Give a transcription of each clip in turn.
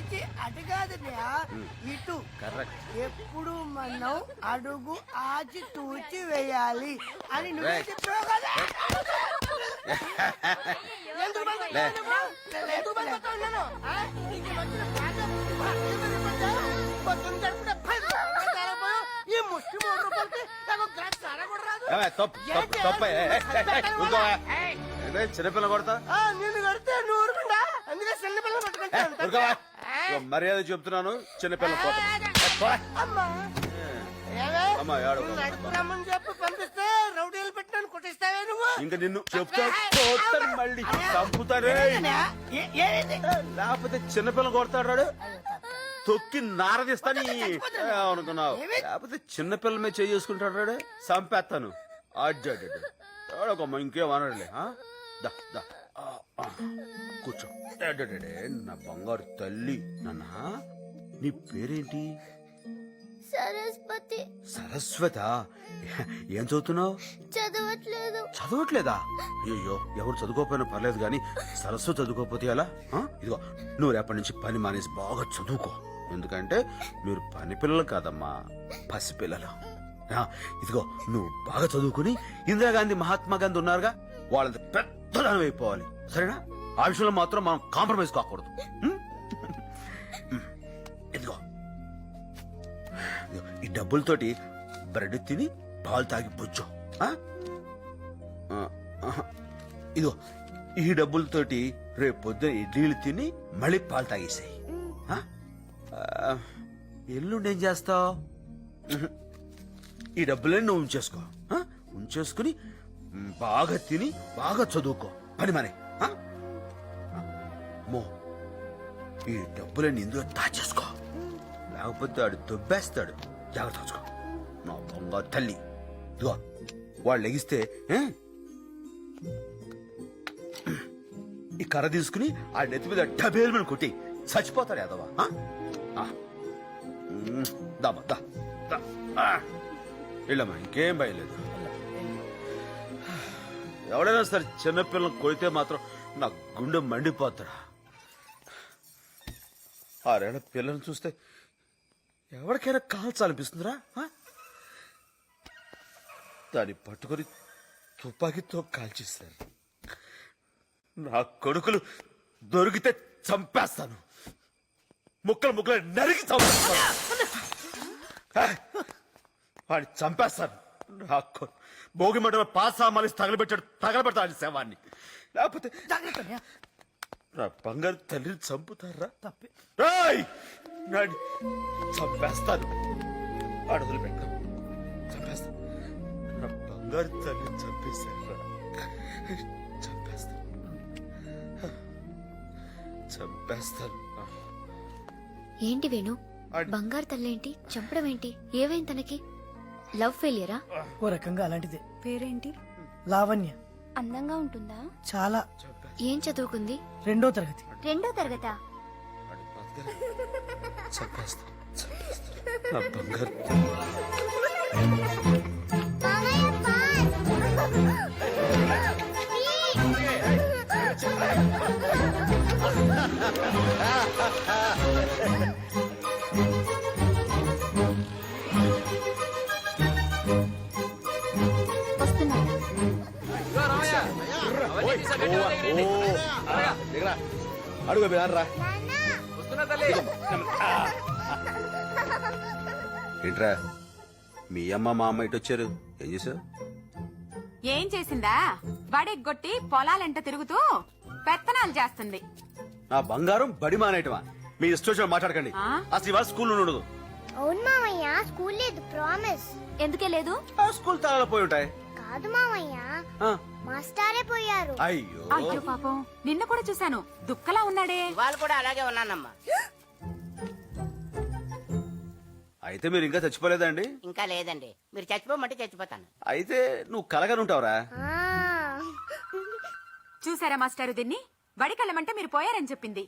చిచి అటు కాదన్నయ్య ఇటు కరెక్ట్ ఎప్పుడు మనం అడుగు ఆచి తూచి వేయాలి అని నువ్వే Right. చెప్పావు కదా ఎందుకు భయపడ్డావు లే. నువ్వు? ఎందుకు భయపడ్డావు నన్ను? ఆ? నీకు వచ్చిన బాధ, బాధ ఏమని పడ్డావు? పొద్దున్న గడుపున పది రూపాయలు తాగకపోయావు. ఈ ముష్టి మూడు రూపాయలకి నాకు ఒక గ్లాస్ సారా కూడా రాదు. ఏమే, తప్పు తప్పు తప్పు ఏ, ఏ, ఏ, ఏ, ఊరుకోవా? ఏంటే చిన్నపిల్ల కొడతా ఆ, నిన్ను కడితే నువ్వు అందుకే చిన్న పిల్లలు ఊరుకోవా? మర్యాద చెప్తున్నాను చిన్నపిల్ల అమ్మా. రమ్మని చెప్పి పంపిస్తే రౌడీలు పెట్టినాను కొట్టిస్తావే నువ్వు? ఇంకా నిన్ను చెప్తా కొడతాను మళ్ళీ ఏ- ఏది? లేకపోతే చిన్నపిల్ల కొడతాడు రాడు తొక్కి నారదిస్తాని అనుకున్నావు లేకపోతే చిన్నపిల్ల మీద చేసుకుంటాడు రాడు చంపేస్తాను. అడ్డాడు ఇంకేం అనడులే ఆ? దా, దా. కూర్చో. నా బంగారు తల్లి. నాన్న నీ పేరేంటి? సరస్వతి. సరస్వత? ఏం చదువుతున్నావు? చదవట్లేదు. చదవట్లేదా? అయ్యో ఎవరు చదువుకోకపోయినా పర్లేదు కానీ సరస్సు చదువుకోకపోతే ఎలా? ఆ? ఇదిగో నువ్వు రేపటి నుంచి పని మానేసి బాగా చదువుకో. ఎందుకంటే మీరు పని పిల్లలు కాదమ్మా పసిపిల్లలు ఇదిగో నువ్వు బాగా చదువుకుని ఇందిరాగాంధీ మహాత్మా గాంధీ ఉన్నారుగా వాళ్ళంత పెద్దదానం అయిపోవాలి. సరేనా? ఆ విషయంలో మాత్రం మనం కాంప్రమైజ్ కాకూడదు. ఉం? ఇదిగో. ఈ డబ్బులతోటి బ్రెడ్ తిని పాలు తాగి బుజ్జు. ఆ? ఇదిగో ఈ డబ్బులతోటి రేపు పొద్దున ఇడ్లీలు తిని మళ్ళీ పాలు తాగేసాయి. ఎల్లుండి ఏం చేస్తావు? ఈ డబ్బులన్నీ నువ్వు ఉంచేసుకో. ఉంచేసుకుని బాగా తిని బాగా చదువుకో. పని మనే. మో ఈ డబ్బులని ఇందులో దాచేసుకో. లేకపోతే ఆడు దొబ్బేస్తాడు. జాగ్రత్త చూసుకో నా బంగారు తల్లి. ఇదిగో వాళ్ళు లెగిస్తే ఈ కర్ర తీసుకుని ఆ నెత్తి మీద డబేల్మని మీద కొట్టి చచ్చిపోతాడు యాదవా ఆ? దామా దా వెళ్ళమ్మా ఇంకేం భయలేదు ఎవడైనా సరే చిన్నపిల్లలు కొడితే మాత్రం నా గుండె మండిపోతాడా. ఆరేళ్ళ పిల్లల్ని చూస్తే ఎవరికైనా కాల్చాలనిపిస్తుందిరా దాన్ని పట్టుకొని తుపాకీతో కాల్చేశారు. నా కొడుకులు దొరికితే చంపేస్తాను. ముక్కలు ముక్కలు నరికి చంపేస్తాను. వాడిని చంపేస్తాను. నా భోగి మంటలో పాసామాలి తగలబెట్టాడు తగలబెడతాడు శవాన్ని. లేకపోతే నా బంగారు తల్లిని చంపుతారా? తప్పే. రాయ్! నాడి చంపేస్తాను. అడుగులు పెట్టు. చంపేస్తాను నా బంగారు తల్లిని చంపేశారా చంపేస్తాను. చంపేస్తాను. ఏంటి వేణు? బంగారు తల్లేంటి? చంపడం ఏంటి? ఏవైంది తనకి? లవ్ ఫెయిలియరా? ఓ రకంగా అలాంటిదే. పేరేంటి? లావణ్య. అందంగా ఉంటుందా? చాలా. ఏం చదువుకుంది? రెండో తరగతి. రెండో తరగతా? వాడి బతకని చంపేస్తాను. అడుగు ఏంట్రా? మీ అమ్మ మా అమ్మ ఇటు వచ్చారు. ఏం చేసావు ఏం చేసిందా? బడెగ్గొట్టి పొలాలెంట తిరుగుతూ పెత్తనాలు చేస్తుంది. నా బంగారం బడి మానేయటమా? మీ ఇష్టం మాట్లాడకండి. ఆ? అసలు ఇవాళ స్కూల్ ఉండదు. అవును మామయ్య స్కూల్ లేదు ప్రామిస్. ఎందుకే లేదు? ఆ స్కూల్ తాళాలు పోయి ఉంటాయి. కాదు మామయ్య. ఆ, మాస్టారే పోయారు. అయ్యో. అయ్యో పాపం నిన్న కూడా చూశాను. దుక్కలా ఉన్నాడే. వాళ్ళు కూడా అలాగే ఉన్నానమ్మా అయితే మీరు ఇంకా చచ్చిపోలేదండి? ఇంకా లేదండి. మీరు చచ్చిపోమంటే చచ్చిపోతాను. అయితే నువ్వు కలగానే ఉంటావురా ఆ, చూసారా మాస్టారు దీన్ని? బడికెళ్ళమంటే మీరు పోయారని చెప్పింది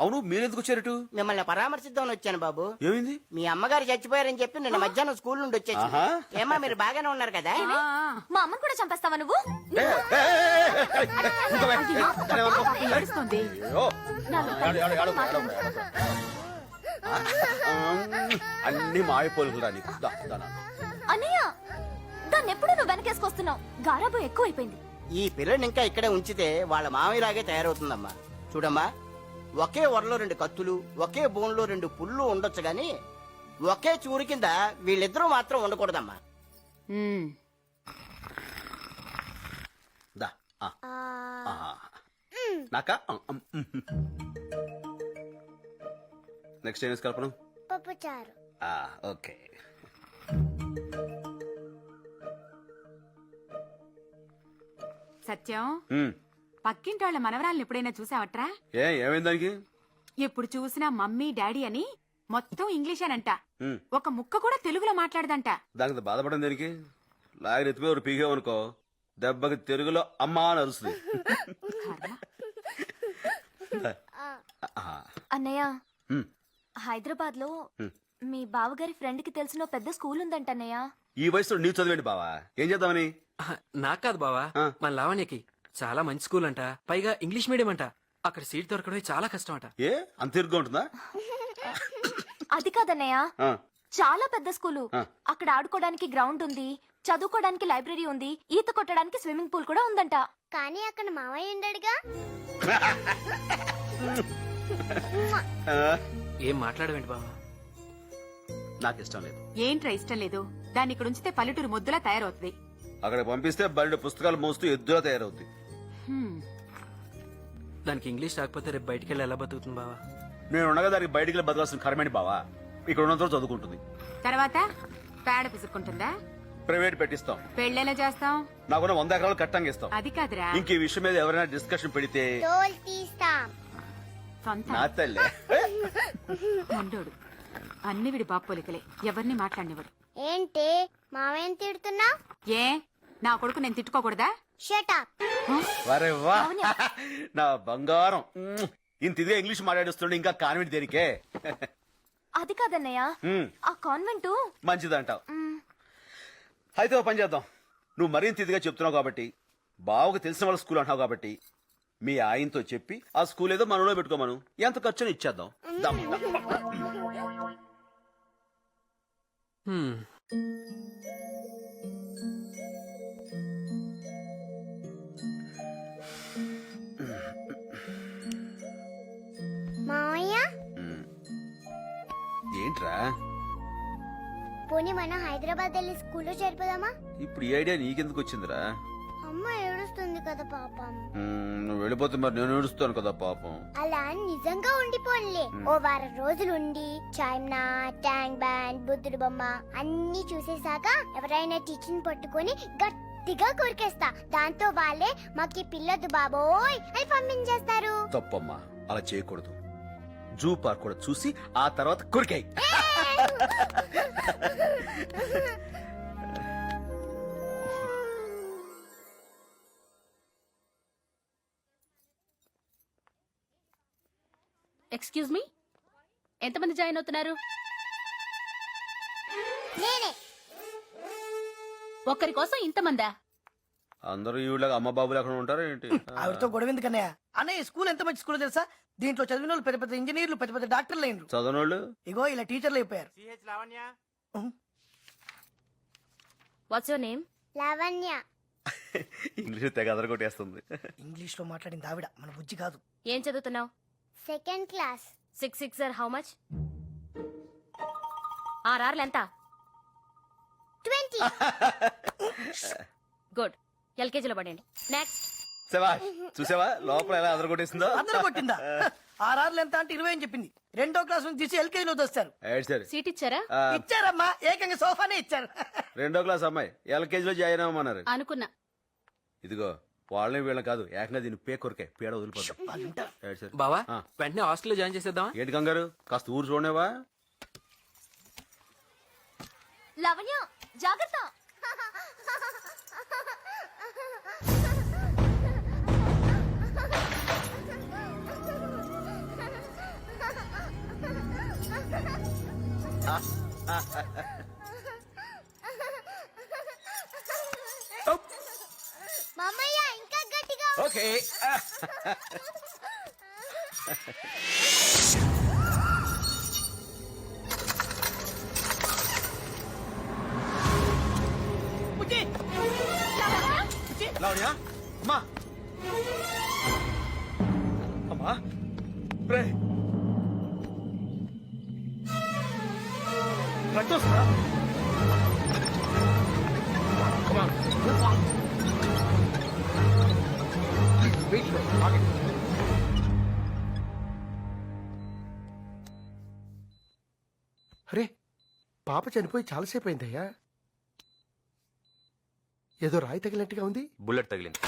అవును మీరెందుకు వచ్చారటు మిమ్మల్ని పరామర్శిద్దామని వచ్చాను బాబు ఏమైంది మీ అమ్మగారు చచ్చిపోయారని చెప్పి నిన్న మధ్యాహ్నం స్కూల్ నుండి వచ్చేసి. ఏమా మీరు బాగానే ఉన్నారు కదా. మా అమ్మని కూడా చంపేస్తావా నువ్వు ఏడుస్తోంది. అన్ని మాయపోలుకురా నీకు. అన్నయ్య దాన్ని ఎప్పుడు నువ్వు వెనకేసుకొస్తున్నావు గారాబు ఎక్కువైపోయింది ఈ పిల్లని ఇంకా ఇక్కడే ఉంచితే వాళ్ళ మామయ్యలాగే తయారవుతుందమ్మా. చూడమ్మా ఒకే వరలో రెండు కత్తులు ఒకే బోన్లో రెండు పుళ్ళు ఉండొచ్చు గాని ఒకే చూరు కింద వీళ్ళిద్దరూ మాత్రం ఉండకూడదమ్మా. ఉమ్, దా ఆ, ఆ, ఆ. నాకా నెక్స్ట్ ఏం కల్పన పప్పుచారు ఓకే. సత్యం. పక్కింటి వాళ్ళ మనవరాలను ఎప్పుడైనా చూసావట్రా ఏ ఏమైంది దానికి ఎప్పుడు చూసినా మమ్మీ డాడీ అని మొత్తం ఇంగ్లీషేనంట ఉమ్. ఒక ముక్క కూడా తెలుగులో మాట్లాడదంట దానికి బాధపడడం దేనికి లాగిన ఎత్తిపోయి ఒక దెబ్బకి తెలుగులో అమ్మా అని అరుస్తుంది అన్నయ్య. హైదరాబాద్లో. మీ బావగారి ఫ్రెండ్కి తెలిసిన పెద్ద స్కూల్ ఉందంట అన్నయ్య ఈ వయసులో నీవు చదివేంటి బావా? ఏం చేద్దామని? నాకు కాదు బావా. ఆ. మన లావణ్యకి చాలా మంచి స్కూల్ అంట. పైగా ఇంగ్లీష్ మీడియం అంట. అక్కడ సీట్ దొరకడమే చాలా కష్టం అంట. ఏ? అంత ఇరుగ్గా ఉంటుందా? అది కాదన్నయ్య. ఆ, చాలా పెద్ద స్కూలు. ఆ. అక్కడ ఆడుకోవడానికి గ్రౌండ్ ఉంది. చదువుకోవడానికి లైబ్రరీ ఉంది. ఈత కొట్టడానికి స్విమ్మింగ్ పూల్ కూడా ఉందంట. కానీ అక్కడ మామయ్య ఉండడుగా? ఏం మాట్లాడవేంటి బావా? నాకు ఇష్టం లేదు. ఏంట్రా ఇష్టం లేదు? దాన్ని ఇక్కడ ఉంచితే పల్లెటూరు ముద్దులా తయారవుతుంది. అక్కడ పంపిస్తే బయట పుస్తకాలు మోస్తూ ఎద్దులా తయారవుద్ది హ్మ్. దానికి ఇంగ్లీష్ రాకపోతే రేపు బయటికి వెళ్ళి ఎలా బతుకుతుంది బావా? నేను ఉండగా దానికి బయటికి వెళ్ళి బతకాల్సిన కర్మేంటి బావా? ఇక్కడ ఉన్నంత వరకు చదువుకుంటుంది. తర్వాత పేడ పిసుక్కుంటుందా? ప్రైవేట్ పెట్టిస్తాం. పెళ్ళెలా చేస్తాం? నాకున్న వంద ఎకరాలు కట్టంగా ఇస్తాం. అది కాదురా. ఇంక ఈ విషయం మీద ఎవరైనా డిస్కషన్ పెడితే తోలు తీస్తాం. సొంత. నా తల్లే. మండోడు. అన్ని విడి బాపోలికలే ఎవరిని మాట్లాడినవాడు? ఏంటి? మామయ్యని తిడుతున్నా? ఏ? నా కొడుకు నేను తిట్టుకోకూడదా? షటప్ వరే వా. నా బంగారం. మ్మ్. ఇంత ఇదిగా ఇంగ్లీష్ మాట్లాడిస్తుండే ఇంకా కాన్వెంట్ దేనికే? అది కాదన్నయ్య. మ్మ్. ఆ కాన్వెంట్? మంచిదంటావు. అయితే ఓ పని చేద్దాం. నువ్వు మరింత ఇదిగా చెప్తున్నావు కాబట్టి బావకు తెలిసిన వాళ్ళ స్కూల్ అంటావు కాబట్టి మీ ఆయనతో చెప్పి ఆ స్కూల్ ఏదో మనలో పెట్టుకోమను. ఎంత ఖర్చుని ఇచ్చేద్దాం. దమ్, దమ్. హ్మ్. మామయ్య. ఏంట్రా పోనీ మనం హైదరాబాద్ వెళ్ళి స్కూల్లో చేరిపోదామా ఇప్పుడు ఈ ఐడియా నీకెందుకు వచ్చిందిరా అమ్మ ఏడుస్తుంది కదా పాపం. నువ్వు వెళ్ళిపోతే మరి నేను ఏడుస్తాను కదా పాపం. అలా నిజంగా ఉండిపోన్లే. ఓ వారం రోజులు ఉండి చైనా ట్యాంక్ బ్యాండ్ బుద్ధుడు బొమ్మ అన్ని చూసేసాక ఎవరైనా టీచర్ పట్టుకొని గట్టిగా కొరికేస్తా. దాంతో వాళ్ళే మాకి పిల్లదు బాబోయ్ అని పంపించేస్తారు. తప్పమ్మా అలా చేయకూడదు. జూ పార్క్ కూడా చూసి ఆ తర్వాత కొరికాయి. ఎక్స్క్యూజ్ మీ ఎంతమంది జాయిన్ అవుతున్నారు? నేనే. ఒక్కరి కోసం ఇంతమందా? అందరూ ఈవిడగా అమ్మ బాబులు ఎక్కడ ఉంటారు ఏంటి? ఆవిడతో గొడవ ఎందుకన్నయ్య? అన్నయ్య ఈ స్కూల్ ఎంత మంచి స్కూల్ తెలుసా? దీంట్లో చదివిన వాళ్ళు పెద్ద పెద్ద ఇంజనీర్లు పెద్ద పెద్ద డాక్టర్లు అయినరు. చదవనోళ్ళు? ఇగో ఇలా టీచర్లు అయిపోయారు. What's your name Lavanya. English తెగ అదరగొట్టేస్తుంది. ఇంగ్లీష్లో మాట్లాడింది ఆవిడ. మన బుజ్జి కాదు. ఏం చదువుతున్నావు? Second class. Six six sir how much ఆర్ఆర్లు ఎంత? ట్వంటీ. గుడ్ ఎల్కేజీలో పడండి నెక్స్ట్ శభాష్ చూసావా? లోపల ఎలా అదరగొట్టేసిందో అందరూ కొట్టిందా? ఆర్ఆర్లు ఎంత అంటే ఇరవై అని చెప్పింది. రెండో క్లాస్ నుంచి తీసి ఎల్కేజీ లో దోస్తారు ఏడు సరే సీట్ ఇచ్చారా? ఆ, ఇచ్చారమ్మా. ఏకంగా సోఫానే ఇచ్చారు. రెండో క్లాస్ అమ్మాయి. ఎల్కేజీలో జాయిన్ అవ్వమన్నారు. అనుకున్నా. ఇదిగో. వాళ్ళని వీళ్ళని కాదు. ఏకంగా దీన్ని పే కొరికే. పేడ వదిలిపోతాం వాళ్ళు ఉంటారు. ఏడు సరే. బావా. వెంటనే హాస్టల్లో జాయిన్ చేసేద్దామా? ఏంటి కంగారు? కాస్త ఊరు చూడనేవా లవణ్య జాగ్రత్త. మామయ్య ハハハハ! అరే పాప చనిపోయి చాలాసేపు అయిందయ్యా ఏదో రాయి తగిలినట్టుగా ఉంది. బుల్లెట్ తగిలింది.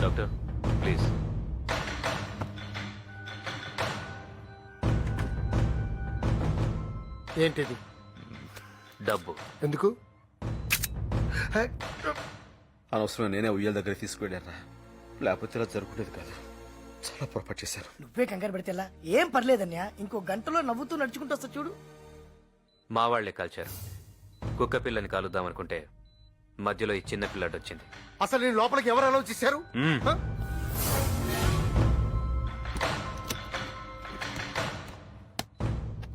Doctor please. ఏంటిది? డబ్బు. ఎందుకు? అనవసరం నేనే ఉయ్యాల దగ్గర తీసుకువెళ్ళారా లేకపోతే ఇలా జరుగుతుంది కాదు. చాలా పొరపాటు చేశారు నువ్వే కంగారు పెడితే ఎలా? ఏం పర్లేదన్యా ఇంకో గంటలో నవ్వుతూ నడుచుకుంటూ వస్తా చూడు. మా వాళ్ళే కాల్చారు. కుక్క పిల్లని కాలుద్దామనుకుంటే మధ్యలో ఈ చిన్న పిల్లాడు వచ్చింది. అసలు నేను లోపలికి ఎవరు అలౌ చేశారు? మ్మ్. హ?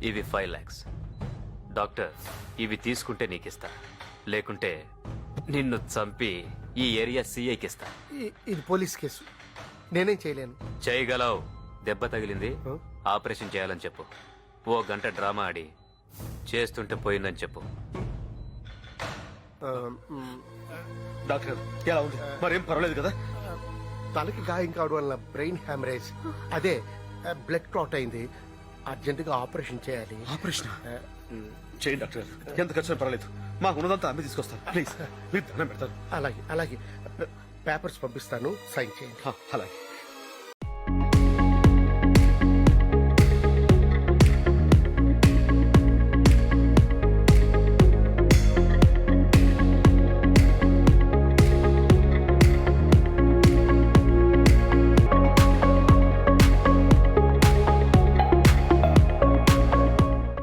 ఇవి ఫైవ్ లాక్స్. డాక్టర్ ఇవి తీసుకుంటే నీకిస్తా. లేకుంటే నిన్ను చంపి ఈ ఏరియా సీఐకి ఇస్తా ఇ- ఇది పోలీస్ కేసు. నేనేం చేయలేను. చేయగలవు. దెబ్బ తగిలింది? ఆపరేషన్ చేయాలని చెప్పు. ఓ గంట డ్రామా ఆడి చేస్తుంటే పోయిందని చెప్పు. ఆ, మ్, డాక్టర్ ఎలా ఉంది? మరేం పర్వాలేదు కదా? తలకి గాయం కావడం వల్ల బ్రెయిన్ హ్యామరేజ్. అదే బ్లడ్ క్లాట్ అయింది. అర్జెంటుగా ఆపరేషన్ చేయాలి. ఆపరేషన్? చేయండి డాక్టర్ ఎంత ఖర్చు పర్వాలేదు. మాకు ఉన్నదంతా అమ్మి తీసుకొస్తాను. ప్లీజ్ మీరు దండం పెడతాను. అలాగే అలాగే. పేపర్స్ పంపిస్తాను. సైన్ చేయండి. అలాగే.